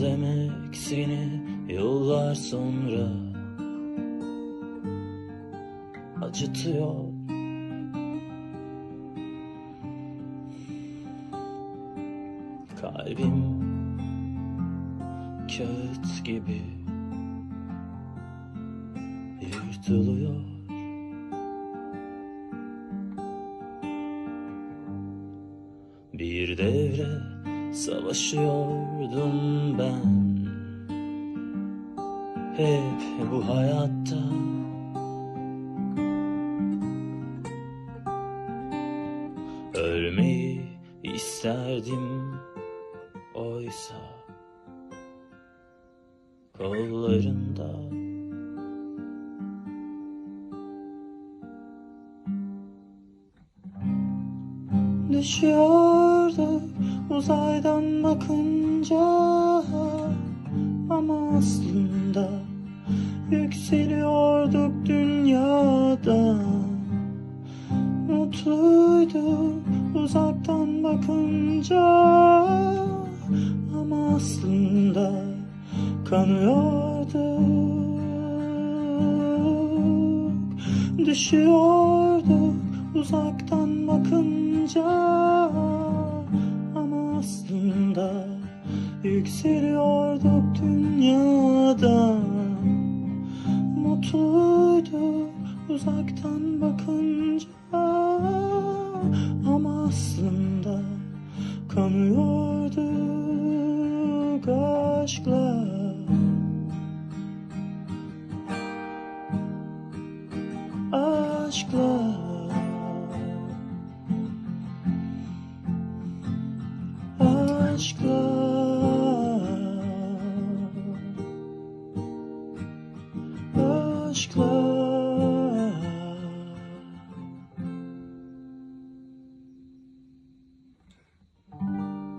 Özlemek seni yıllar sonra acıtıyor. Kalbim kağıt gibi yırtılıyor. Bir devre savaşıyordum ben. Hep bu hayatta. Ölmeyi isterdim. Oysa Kollarında Düşüyordu uzaydan bakınca. Ama aslında yükseliyorduk dünyada Mutluyduk uzaktan bakınca. Ama aslında kanıyorduk Düşüyorduk uzaktan yükseliyorduk dünyada. Mutluyduk uzaktan bakınca. Ama aslında kanıyorduk Aşkla. Aşkla. Aşkla